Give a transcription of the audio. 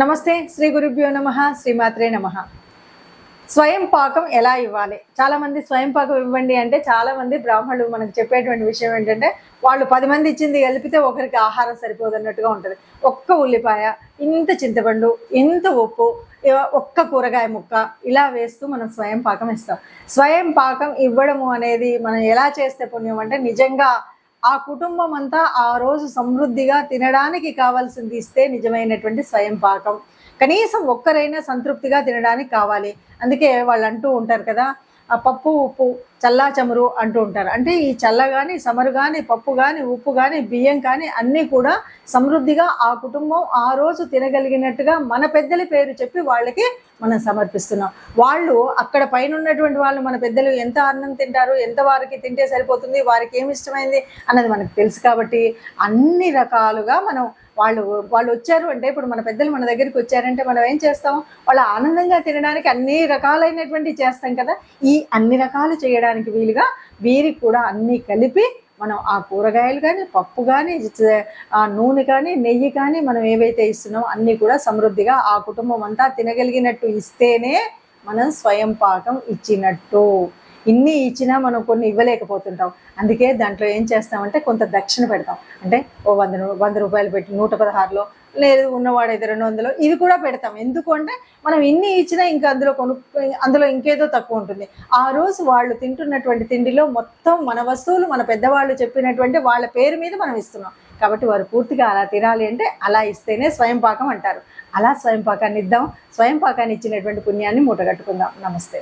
నమస్తే శ్రీ గురుభ్యో నమ శ్రీమాత్రే నమ. స్వయం పాకం ఎలా ఇవ్వాలి? చాలా మంది స్వయం పాకం ఇవ్వండి అంటే చాలామంది బ్రాహ్మణులు మనకు చెప్పేటువంటి విషయం ఏంటంటే వాళ్ళు పది మంది ఇచ్చింది కలిపితే ఒకరికి ఆహారం సరిపోదు అన్నట్టుగా ఉంటుంది. ఒక్క ఉల్లిపాయ ఇంత చింతపండు ఇంత ఉప్పు ఒక్క కూరగాయ ముక్క ఇలా వేస్తూ మనం స్వయం పాకం ఇస్తాం. స్వయం పాకం ఇవ్వడము అనేది మనం ఎలా చేస్తే పుణ్యం అంటే నిజంగా ఆ కుటుంబం అంతా ఆ రోజు సమృద్ధిగా తినడానికి కావాల్సింది ఇస్తే నిజమైనటువంటి స్వయం పాకం. కనీసం ఒక్కరైనా సంతృప్తిగా తినడానికి కావాలి. అందుకే వాళ్ళు అంటూ ఉంటారు కదా ఆ పప్పు ఉప్పు చల్లా చమురు అంటూ ఉంటారు. అంటే ఈ చల్ల కానీ సమరు కానీ పప్పు కానీ ఉప్పు కానీ బియ్యం కానీ అన్నీ కూడా సమృద్ధిగా ఆ కుటుంబం ఆ రోజు తినగలిగినట్టుగా మన పెద్దల పేరు చెప్పి వాళ్ళకి మనం సమర్పిస్తున్నాం. వాళ్ళు అక్కడ పైన ఉన్నటువంటి వాళ్ళు మన పెద్దలు ఎంత అన్నం తింటారు ఎంత వారికి తింటే సరిపోతుంది వారికి ఏమి ఇష్టమైంది అన్నది మనకు తెలుసు కాబట్టి అన్ని రకాలుగా మనం వాళ్ళు వాళ్ళు వచ్చారు అంటే ఇప్పుడు మన పెద్దలు మన దగ్గరికి వచ్చారంటే మనం ఏం చేస్తాం? వాళ్ళు ఆనందంగా తినడానికి అన్ని రకాలైనటువంటి చేస్తాం కదా. ఈ అన్ని రకాలు చేయడానికి వీలుగా వీరికి కూడా అన్నీ కలిపి మనం ఆ కూరగాయలు కానీ పప్పు కానీ ఆ నూనె కానీ నెయ్యి కానీ మనం ఏవైతే ఇస్తున్నామో అన్నీ కూడా సమృద్ధిగా ఆ కుటుంబం అంతా తినగలిగినట్టు ఇస్తేనే మనం స్వయం పాకం ఇచ్చినట్టు. ఇన్ని ఇచ్చినా మనం కొన్ని ఇవ్వలేకపోతుంటాం. అందుకే దాంట్లో ఏం చేస్తామంటే కొంత దక్షిణ పెడతాం. అంటే ఓ వంద వంద రూపాయలు పెట్టి నూట పదహారులో లేదు ఉన్నవాడైతే రెండు వందలు. ఇది కూడా పెడతాం. ఎందుకంటే మనం ఇన్ని ఇచ్చినా ఇంకా అందులో కొను అందులో ఇంకేదో తక్కువ ఉంటుంది. ఆ రోజు వాళ్ళు తింటున్నటువంటి తిండిలో మొత్తం మన వస్తువులు మన పెద్దవాళ్ళు చెప్పినటువంటి వాళ్ళ పేరు మీద మనం ఇస్తున్నాం. కాబట్టి వారు పూర్తిగా అలా తినాలి అంటే అలా ఇస్తేనే స్వయం పాకం అంటారు. అలా స్వయం పాకాన్ని ఇద్దాం. స్వయం పాకాన్ని ఇచ్చినటువంటి పుణ్యాన్ని మూటగట్టుకుందాం. నమస్తే.